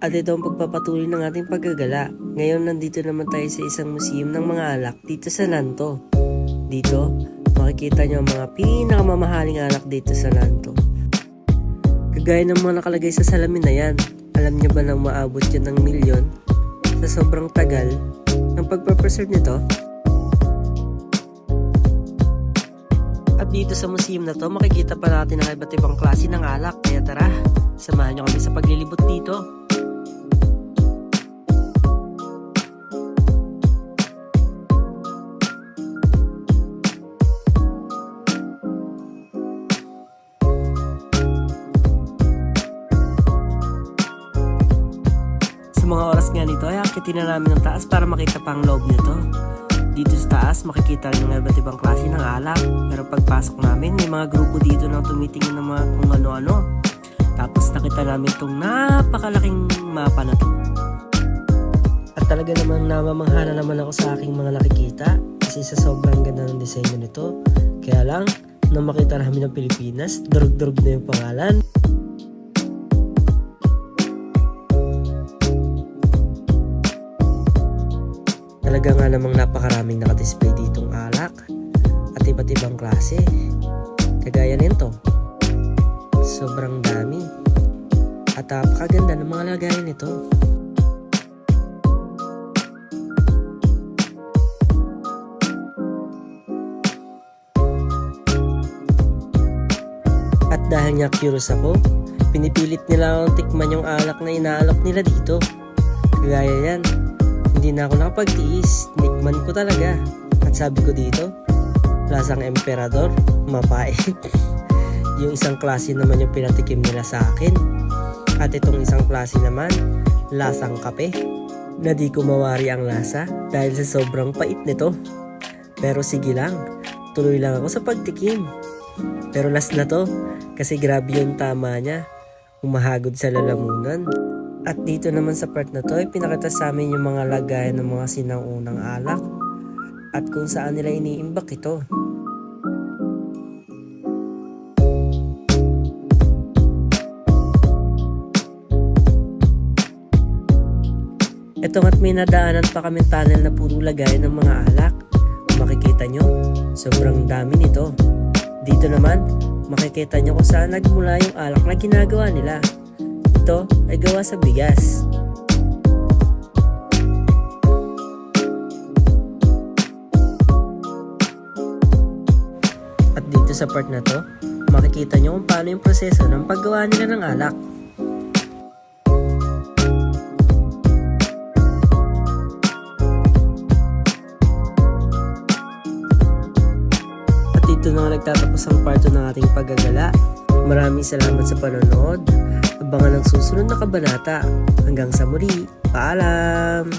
At ito ang pagpapatuloy ng ating paggagala. Ngayon nandito naman tayo sa isang museum ng mga alak dito sa Nanto. Dito, makikita nyo ang mga pinakamamahaling alak dito sa Nanto. Kagaya ng mga nakalagay sa salamin na yan, alam nyo ba na maabot yun ng milyon sa sobrang tagal ng pagpapreserve nito? At dito sa museum na to, makikita pa natin ang iba't ibang klase ng alak. Kaya tara, samahan nyo kami sa paglilibot dito. Mga oras nga nito ay akitin na namin ng taas para makita pa ang loob nito. Dito sa taas makikita rin ng iba't ibang klase ng alak. Pero pagpasok namin may mga grupo dito na tumitingin ng mga kung ano-ano. Tapos nakita namin itong napakalaking mapa na to. At talaga namang namamanghala naman ako sa aking mga nakikita kasi sa sobrang ganda ng disenyo nito. Kaya lang, nung makita namin ng Pilipinas, durug-durug na yung pangalan. Talaga nga namang napakaraming nakadisplay ditong alak at iba't ibang klase. Kagaya nito. Sobrang dami. At napakaganda ng mga lagayan nito. At dahil nga curious ako, pinipilit nila akong tikman yung alak na inaalok nila dito. Kagaya yan, hindi na ako nakapagtiis. Nikman ko talaga. At sabi ko dito, lasang emperador, mapait. yung isang klase naman yung pinatikim nila sa akin. At itong isang klase naman, lasang kape. Na di ko mawari ang lasa dahil sa sobrang pait nito. Pero sige lang, tuloy lang ako sa pagtikim. Pero last na to, kasi grabe yung tama niya. Umahagod sa lalamunan. At dito naman sa part na to ay pinakita sa amin yung mga lagayan ng mga sinaunang alak at kung saan nila iniimbak ito. Ito nga't may nadaanan pa kami tunnel na puro lagayan ng mga alak. Makikita nyo, sobrang dami nito. Dito naman, makikita nyo kung saan nagmula yung alak na ginagawa nila. Ito ay gawa sa bigas. At dito sa part na to, makikita nyo kung paano yung proseso ng paggawa nila ng alak. At dito na nagtatapos ang part 2 ng ating paggagala. Maraming salamat sa panonood. Abangan ang susunod na kabanata. Hanggang sa muli. Paalam!